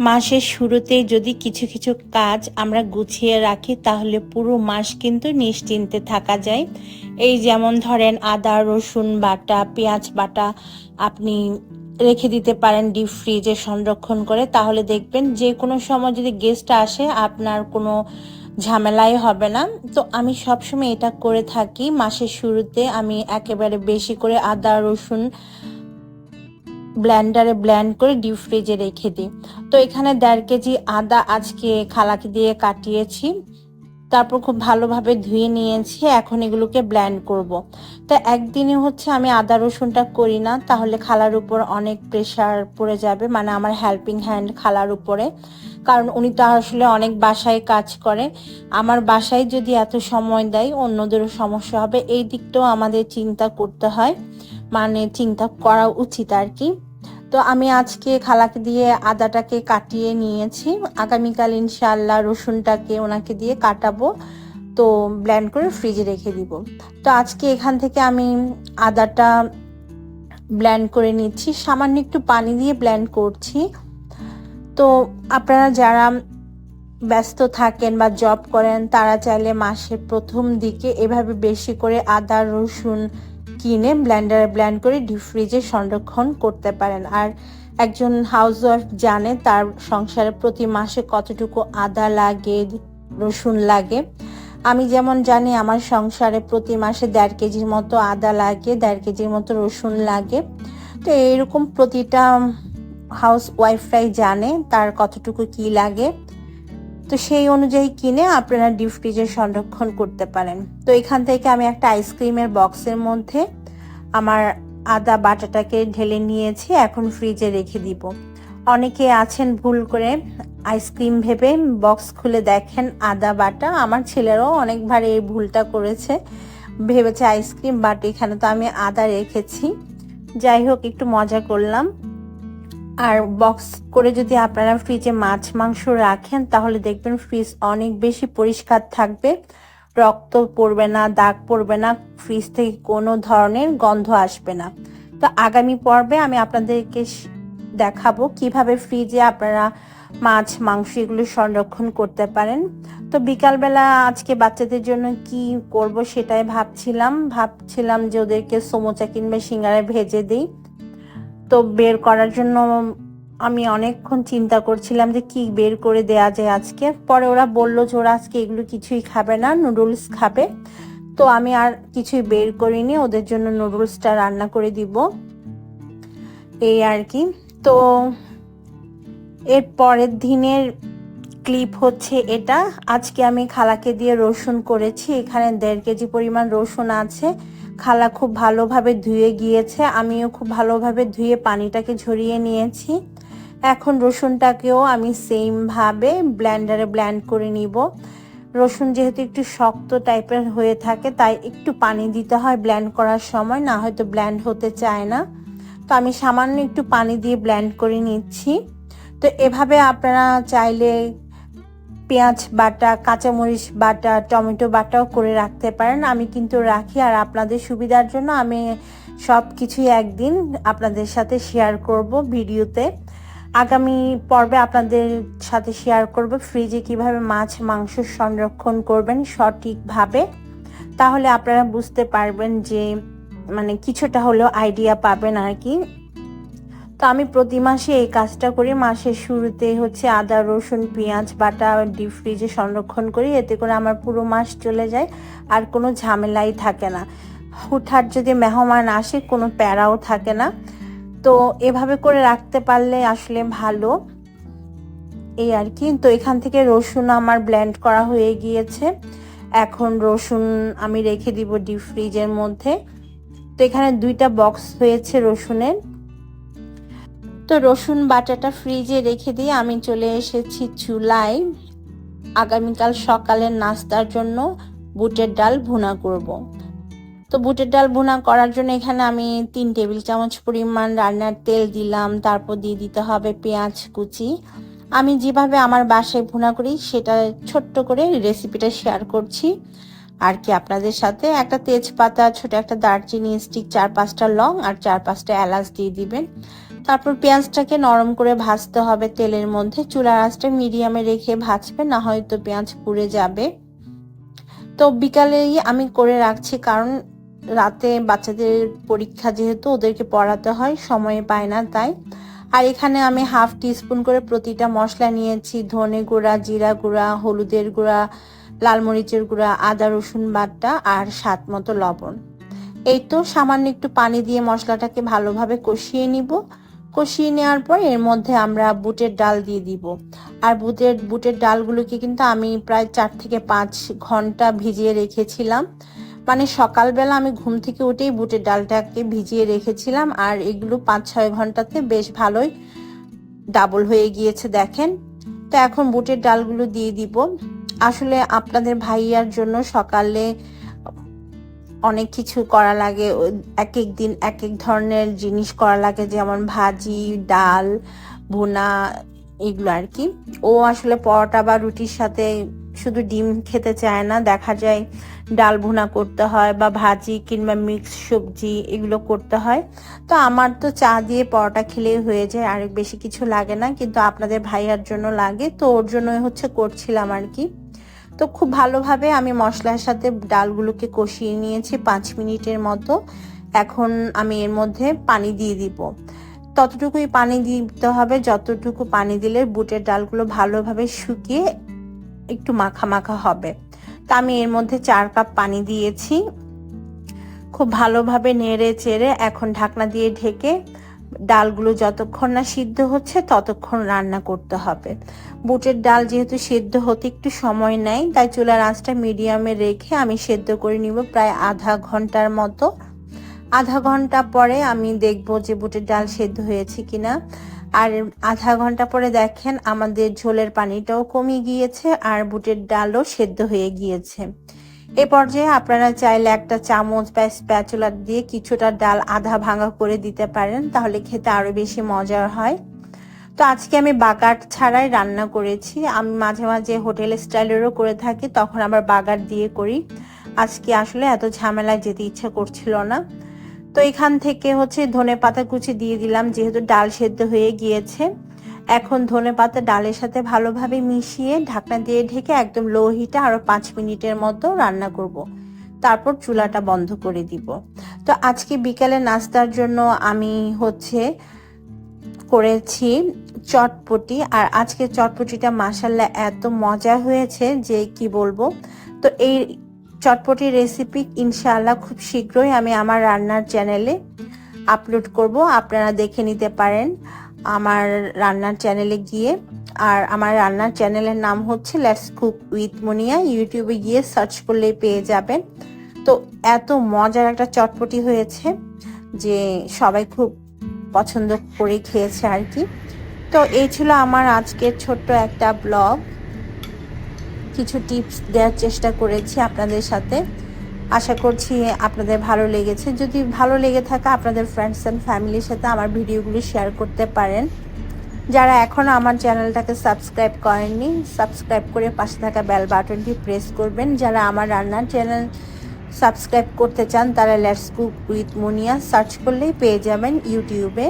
মাসের শুরুতে যদি কিছু কিছু কাজ আমরা গুছিয়ে রাখি, তাহলে পুরো মাস কিন্তু নিশ্চিন্তে থাকা যায়। এই যেমন ধরেন আদা, রসুন বাটা, পেঁয়াজ বাটা আপনি রেখে দিতে পারেন ডিপ ফ্রিজে সংরক্ষণ করে। তাহলে দেখবেন যে কোনো সময় যদি গেস্ট আসে, আপনার কোনো ঝামেলাই হবে না। তো আমি সবসময় এটা করে থাকি। মাসের শুরুতে আমি একেবারে বেশি করে আদা, রসুন ব্ল্যান্ডারে ব্ল্যান্ড করে ডিপ ফ্রিজে রেখে দিই। তো এখানে দেড় কেজি আদা আজকে খালাকি দিয়ে কাটিয়েছি। তারপর খুব ভালোভাবে ধুয়ে নিয়েছি, এখন এগুলোকে ব্ল্যান্ড করব। তো একদিনে হচ্ছে আমি আদা রসুনটা করি না, তাহলে খালার উপর অনেক প্রেশার পড়ে যাবে মানে আমার হেল্পিং হ্যান্ড খালার উপরে। কারণ উনি তো আসলে অনেক বাসায় কাজ করে। আমার বাসায় যদি এত সময় দেয়, অন্যদেরও সমস্যা হবে। এই দিকটাও আমাদের চিন্তা করতে হয় মানে চিন্তা করা উচিত আর কি। তো আমি আজকে খালাকে দিয়ে আদাটাকে কাটিয়ে নিয়েছি। আগামীকাল ইনশাল্লাহ রসুনটাকে ওনাকে দিয়ে কাটাবো, তো ব্ল্যান্ড করে ফ্রিজে রেখে দিব। তো আজকে এখান থেকে আমি আদাটা ব্ল্যান্ড করে নিচ্ছি। সামান্য একটু পানি দিয়ে ব্ল্যান্ড করছি। তো আপনারা যারা ব্যস্ত থাকেন বা জব করেন, তারা চাইলে মাসের প্রথম দিকে এভাবে বেশি করে আদা, রসুন কিনে ব্ল্যান্ডারে ব্ল্যান্ড করে ডিপ ফ্রিজে সংরক্ষণ করতে পারেন। আর একজন হাউস ওয়াইফ জানে তার সংসারে প্রতি মাসে কতটুকু আদা লাগে, রসুন লাগে। আমি যেমন জানি আমার সংসারে প্রতি মাসে দেড় কেজির মতো আদা লাগে, দেড় কেজির মতো রসুন লাগে। তো এইরকম প্রতিটা হাউস ওয়াইফরাই জানে তার কতটুকু কি লাগে। তো সেই অনুযায়ী কিনে আপনারা ডিপ ফ্রিজে সংরক্ষণ করতে পারেন। তো এখান থেকে আমি একটা আইসক্রিমের বক্সের মধ্যে আমার আদা বাটাটাকে ঢেলে নিয়েছি, এখন ফ্রিজে রেখে দিব। অনেকে আছেন ভুল করে আইসক্রিম ভেবে বক্স খুলে দেখেন আদা বাটা। আমার ছেলেরাও অনেকবার এই ভুলটা করেছে, ভেবেছে আইসক্রিম বাট এখানে তো আমি আদা রেখেছি। যাই হোক, একটু মজা করলাম। আর বক্স করে যদি আপনারা ফ্রিজে মাছ, মাংস রাখেন, তাহলে দেখবেন ফ্রিজ অনেক বেশি পরিষ্কার থাকবে। রক্ত পড়বে না, দাগ পড়বে না ফ্রিজ থেকে কোনো ধরনের গন্ধ আসবে না। তো আগামী পর্বে আমি আপনাদেরকে দেখাবো কীভাবে ফ্রিজে আপনারা মাছ, মাংস এগুলো সংরক্ষণ করতে পারেন। তো বিকালবেলা আজকে বাচ্চাদের জন্য কি করব সেটাই ভাবছিলাম। ভাবছিলাম যে ওদেরকে সমোচা কিংবা সিঙ্গারা ভেজে দিই। তো বের করার জন্য আমি অনেকক্ষণ চিন্তা করছিলাম যে কি বের করে দেয়া যায় আজকে। পরে ওরা বলল যে ওরা আজকে এগুলো কিছুই খাবে না, নুডলস খাবে। তো আমি আর কিছুই বের করিনি, ওদের জন্য নুডলসটা রান্না করে দিব। এই আর কি। তো এর পরের দিনের ক্লিপ হচ্ছে এটা। আজকে আমি খালাকে দিয়ে রসুন করেছি, এখানে দেড় কেজি পরিমাণ রসুন আছে। খালা খুব ভালোভাবে ধুয়ে গিয়েছে, আমিও খুব ভালোভাবে ধুয়ে পানিটাকে ঝরিয়ে নিয়েছি। এখন রসুনটাকেও আমি সেমভাবে ব্ল্যান্ডারে ব্ল্যান্ড করে নিব। রসুন যেহেতু একটু শক্ত টাইপের হয়ে থাকে, তাই একটু পানি দিতে হয় ব্ল্যান্ড করার সময়, না হয়তো ব্ল্যান্ড হতে চায় না। তো আমি সামান্য একটু পানি দিয়ে ব্ল্যান্ড করে নিচ্ছি। তো এভাবে আপনারা চাইলে পেঁয়াজ বাটা, কাঁচামরিচ বাটা, টমেটো বাটাও করে রাখতে পারেন। আমি কিন্তু রাখি আর আপনাদের সুবিধার জন্য আমি সব কিছুই একদিন আপনাদের সাথে শেয়ার করব ভিডিওতে। আগামী পর্বে আপনাদের সাথে শেয়ার করব ফ্রিজে কীভাবে মাছ, মাংস সংরক্ষণ করবেন সঠিকভাবে। তাহলে আপনারা বুঝতে পারবেন যে মানে কিছুটা হলেও আইডিয়া পাবেন আর কি। তো আমি প্রতি মাসে এই কাজটা করি। মাসের শুরুতে হচ্ছে আদা, রসুন, পেঁয়াজ, বাটা ডিপ ফ্রিজে সংরক্ষণ করি। এতে করে আমার পুরো মাস চলে যায়, আর কোনো ঝামেলাই থাকে না। হুটহাট যদি মেহমান আসে, কোনো প্যারাও থাকে না। তো এভাবে করে রাখতে পারলে আসলে ভালো। এই আর কি। তো এখান থেকে রসুন আমার ব্ল্যান্ড করা হয়ে গিয়েছে। এখন রসুন আমি রেখে দিব ডিপ ফ্রিজের মধ্যে। তো এখানে দুইটা বক্স হয়েছে রসুনের। তো রসুন বাটাটা ফ্রিজে রেখে দিয়ে আমি চলে এসেছি চুলায়। আগামীকাল সকালের নাস্তার জন্য বুটের ডাল ভুনা করব। তো বুটের ডাল ভুনা করার জন্য এখানে আমি তিন টেবিল চামচ পরিমাণ রান্নার তেল দিলাম, তারপর দিয়ে দিতে হবে পেঁয়াজ কুচি। আমি যেভাবে আমার বাসায় ভুনা করি, সেটা ছোট্ট করে রেসিপিটা শেয়ার করছি। আর কি আপনাদের সাথে? একটা তেজপাতা, ছোট একটা দারচিনি, স্টিক, চার পাঁচটা লং আর চার পাঁচটা এলাচ দিয়ে দিবেন। তারপর পেঁয়াজটাকে নরম করে ভাজতে হবে তেলের মধ্যে। চুলার আঁচটা মিডিয়ামে রেখে ভাজবে, না হয়তো পেঁয়াজ পুড়ে যাবে। তো বিকালেই আমি করে রাখছি, কারণ রাতে বাচ্চাদের পরীক্ষা যেহেতু ওদেরকে পড়াতে হয়, সময় পায় না তাই। আর এখানে আমি হাফ টিস্পুন করে প্রতিটা মশলা নিয়েছি, ধনে গুঁড়া, জিরা গুঁড়া, হলুদের গুঁড়া, লাল মরিচের গুঁড়া, আদা, রসুন বাটা আর স্বাদ মতো লবণ। এই তো সামান্য একটু পানি দিয়ে মশলাটাকে ভালোভাবে কষিয়ে নিব। কষিয়ে নেওয়ার পর এর মধ্যে আমরা বুটের ডাল দিয়ে দিব। আর বুটের বুটের ডালগুলোকে কিন্তু আমি প্রায় চার থেকে পাঁচ ঘণ্টা ভিজিয়ে রেখেছিলাম। মানে সকালবেলা আমি ঘুম থেকে উঠেই বুটের ডালটাকে ভিজিয়ে রেখেছিলাম আর এগুলো পাঁচ ছয় ঘন্টাতে বেশ ভালোই ডাবল হয়ে গিয়েছে, দেখেন। তো এখন বুটের ডালগুলো দিয়ে দিব। আসলে আপনাদের ভাইয়ার জন্য সকালে অনেক কিছু করা লাগে এক এক দিন এক এক ধরনের জিনিস করা লাগে, যেমন ভাজি, ডাল, ভুনা, এগুলো আর কি। ও আসলে পরোটা বা রুটির সাথে শুধু ডিম খেতে চায় না, দেখা যায় ডাল ভুনা করতে হয় বা ভাজি কিংবা মিক্স সবজি এগুলো করতে হয়। তো আমার তো চা দিয়ে পরোটা খেলেই হয়ে যায়, আর বেশি কিছু লাগে না, কিন্তু আপনাদের ভাইয়ার জন্য লাগে, তো ওর জন্যই হচ্ছে করছিলাম আর কি। তো খুব ভালোভাবে আমি মশলার সাথে ডালগুলোকে কষিয়ে নিয়েছি পাঁচ মিনিটের মতো। এখন আমি এর মধ্যে পানি দিয়ে দিব। ততটুকুই পানি দিতে হবে। যতটুকু পানি দিলে বুটের ডালগুলো ভালোভাবে শুকিয়ে একটু মাখা মাখা হবে। তা আমি এর মধ্যে চার কাপ পানি দিয়েছি। খুব ভালোভাবে নেড়ে চেড়ে এখন ঢাকনা দিয়ে ঢেকে ডালগুলো যতক্ষণ না সিদ্ধ হচ্ছে, ততক্ষণ রান্না করতে হবে। বুটের ডাল যেহেতু সিদ্ধ হতে একটু সময় নেয়, তাই চুলার আঁচটা মিডিয়ামে রেখে আমি সেদ্ধ করে নিব প্রায় আধা ঘণ্টার মতো। আধা ঘণ্টা পরে আমি দেখব যে বুটের ডাল সেদ্ধ হয়েছে কিনা। আর আধা ঘণ্টা পরে দেখেন আমাদের ঝোলের পানিটাও কমে গিয়েছে আর বুটের ডালও সেদ্ধ হয়ে গিয়েছে। এ পর্যায়ে আপনারা চাইলে একটা চামচ বা স্প্যাচুলার দিয়ে কিছুটা ডাল আধা ভাঙা করে দিতে পারেন, তাহলে খেতে আরও বেশি মজার হয়। তো আজকে আমি বাগার ছাড়াই রান্না করেছি। আমি মাঝে মাঝে হোটেল স্টাইলেরও করে থাকি, তখন আবার বাগার দিয়ে করি। আজকে আসলে এত ঝামেলায় যেতে ইচ্ছা করছিল না। তো এখান থেকে হচ্ছে ধনে পাতা কুচি দিয়ে দিলাম, যেহেতু ডাল সেদ্ধ হয়ে গিয়েছে। এখন ধনে পাতা ডালের সাথে ভালোভাবে মিশিয়ে ঢাকনা দিয়ে ঢেকে একদম লো হিটে আরও পাঁচ মিনিটের মতো রান্না করব। তারপর চুলাটা বন্ধ করে দিব। তো আজকে বিকালে নাস্তার জন্য আমি হচ্ছে করেছি চটপটি। আর আজকে চটপটিটা মাসাল্লা এত মজা হয়েছে যে কি বলব? তো এই চটপটি রেসিপি ইনশাআল্লাহ খুব শীঘ্রই আমি আমার রান্নার চ্যানেলে আপলোড করব। আপনারা দেখে নিতে পারেন। আমার রান্নার চ্যানেলে গিয়ে। আর আমার রান্নার চ্যানেলের নাম হচ্ছে লেটস কুক উইথ মুনিয়া ইউটিউবে গিয়ে সার্চ করলেই পেয়ে যাবেন। তো এত মজার একটা চটপটি হয়েছে যে সবাই খুব পছন্দ করে খেয়েছে আর কি। তো এই ছিল আমার আজকের ছোট্ট একটা ব্লগ কিছু টিপস দেওয়ার চেষ্টা করেছি আপনাদের সাথে। আশা করছি আপনাদের ভালো লেগেছে। যদি ভালো লেগে থাকে, আপনাদের ফ্রেন্ডস অ্যান্ড ফ্যামিলির সাথে আমার ভিডিওগুলি শেয়ার করতে পারেন। যারা এখনও আমার চ্যানেলটাকে সাবস্ক্রাইব করেননি সাবস্ক্রাইব করে পাশে থাকা বেল বাটনটি প্রেস করবেন। যারা আমার রান্নার চ্যানেল সাবস্ক্রাইব করতে চান, তারা let's cook with Muniya search করলেই পেয়ে যাবেন ইউটিউবে